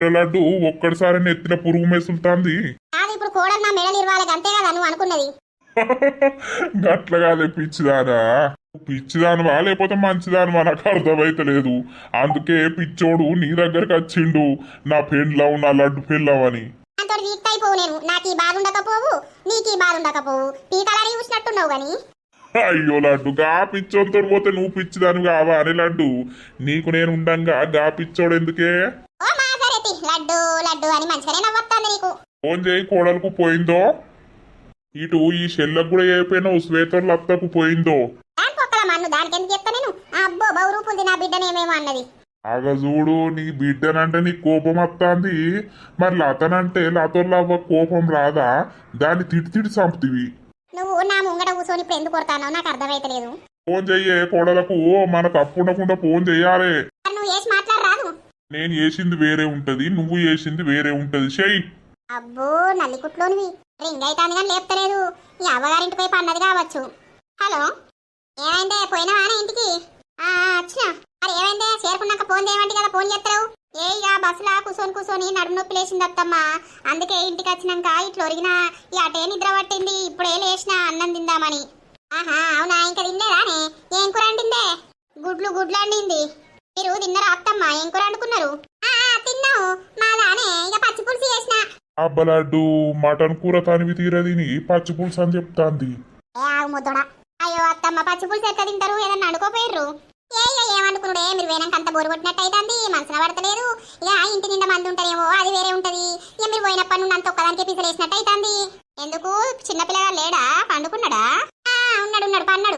లడ్డు ఒక్కడిసారి నెత్తిన పురుగు మెసులుతాంది కాదు ఇప్పుడు కోడలు నా మెడలు అంతే కదా నువ్వు అనుకున్నది? గట్ల కాదే పిచ్చిదానా. పిచ్చిదానివా లేకపోతే మంచిదానివా నాకు అర్థమైతలేదు. అందుకే పిచ్చోడు నీ దగ్గరకు వచ్చిండు. నా పెండ్లవు నా లడ్డు చూసినట్టున్నావు గాని. అయ్యో లడ్డు గా పిచ్చోడితో పోతే నువ్వు పిచ్చిదాని కావా అని లడ్డు. నీకు నేను ఉండంగా గా పిచ్చోడు ఎందుకే? లడ్డు లడ్డు అని మంచిగానే నవ్వొస్తుంది నీకు. ఫోన్ చేయి కోడలకు పోయిందో? ఇటు ఈ షెల్లకు కూడా అయిపోయినావు శ్వేతోళ్ళ అత్తకు పోయిందో? దాని పొక్కల మన్ను దానికి ఎందుకు చెప్తా నేను? ఆ అబ్బో బహు రూపుంది నా బిడ్డనేమేమో అన్నది. ఆగ చూడు నీ బిడ్డనంటే నీ కోపం వస్తాంది మరి లతనంటే లతోళ్ళ కోపం రాదా? దాన్ని తిడి తిడి చంపుతివి. నువ్వు నా ముంగట కూర్చొని ఇప్పుడు ఎందుకు కొడతానో నాకు అర్థమైతలేదు. ఫోన్ చెయ్యే కోడలకు మన తప్పు ఉండకుండా ఫోన్ చెయ్యాలి. నువ్వు నేను చేసింది వేరే ఉంటది నువ్వు చేసింది వేరే ఉంటది. చెయ్యి. అబ్బో నల్లికుట్లోనివి. రింగ్ అయితాంది కానీ లేపుతలేదు. ఈ అవ్వగారింటి పోయి పన్నది కావచ్చు. హలో ఏమైందే? పోయినావా అని ఇంటికి? ఆ వచ్చినా. మరి ఏమైందే? చేరుకున్నాక ఫోన్ చేయమంటే కదా ఫోన్ చేస్తావు ఏ ఇక బస్సులా కూర్చొని కూర్చొని నడుము నొప్పి లేచింది అత్తమ్మ. అందుకే ఇంటికి వచ్చినాక ఇట్లా ఒరిగినా ఈ అటే నిద్ర పట్టింది. ఇప్పుడే లేచిన అన్నం తిందామని. ఆహా అవునా? ఇంకా తినలేదానే? ఏం కూర వండిందే? గుడ్లు గుడ్లు అండింది మీరు తిన్నరా అత్తమ్మ? ఏం కూర వండుకున్నారు? ఆ, ఆ, తిన్నాము. మాదానే ఇక పచ్చి పులుసు చేసిన. అబ్బలడ్డు మటన్ కూర తనివి తీరదిని పచ్చి పులుసు అని చెప్తాంది. ఏ ఆగు ముద్దోడా. అయ్యో అత్తమ్మ పచ్చి పులుసు ఎట్లా తింటారు? ఏదన్నా అనుకోపోయిర్రు. ఏ ఏమనుకున్నాడే మీరు వేనాక అంత బోరు కొట్టినట్టు అవుతుంది మనసున పడతలేదు. ఇక ఇంటి నిండా మంది ఉంటారేమో అది వేరే ఉంటది. ఇక మీరు పోయినప్పటి నుండి అంత ఒక్కదానికి పిసలేసినట్టు అవుతుంది ఎందుకు? చిన్నపిల్లగా